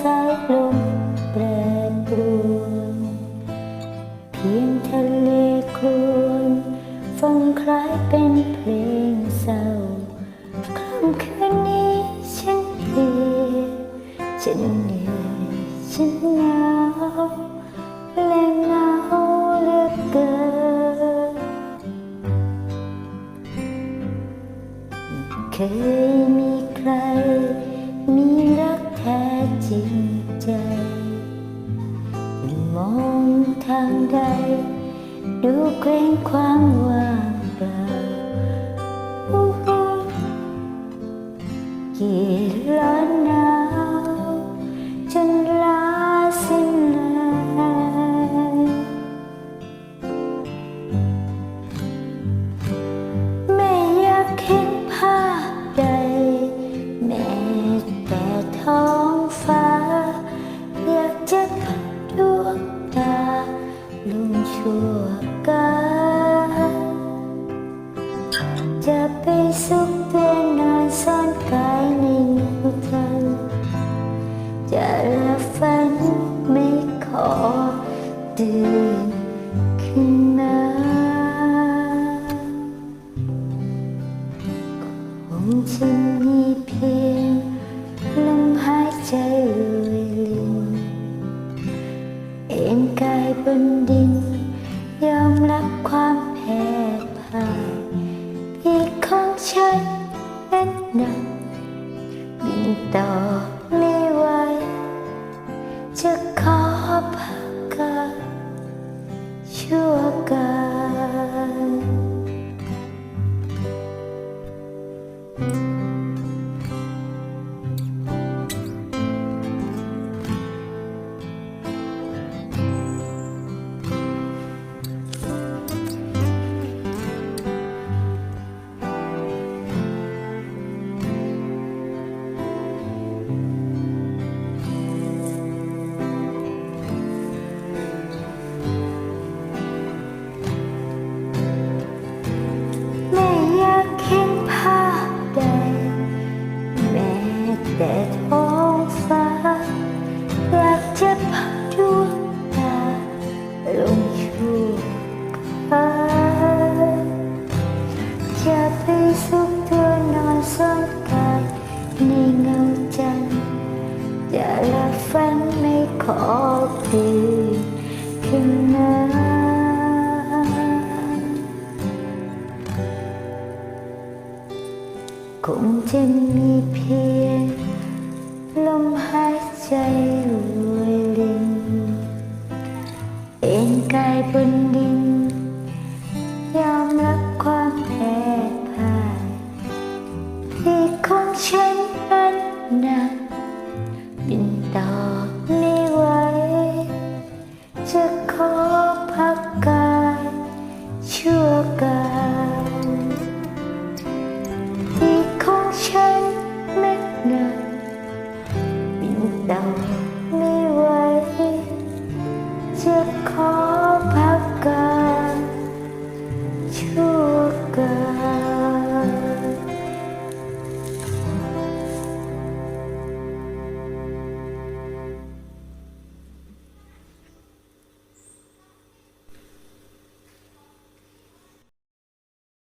สายลมแปรปรวนเพียงทะเลครวนฟังคล้ายเป็นเพลงเศร้าค่ำคืนนี้ฉันเพลียฉันเหนื่อยฉันเหงาและเหงาเหลือเกินเคยมีใครมีรักแท้ จริงใจมองทางใด ดูเกรงความว่างเปล่ากี่ล้าน จะละฝันไม่ขอตื่นขึ้นมาคงจะมีเพียงลมหายใจรวยลินเอ็นกายบนดิน ยอมรับความแพ้พ่ายพีกของฉันนั้นหนักบินต่อ to จะไปสุขตัวนอนซ่อนกายในเงาจันทร์จะหลับฝันไม่ขอตื่นขึ้นมาคงจะมีเพียงลมหายใจรวยลินเอ็นกายบนดินยอมรับ แพ้พ่ายที่ของฉันนั้นหนัก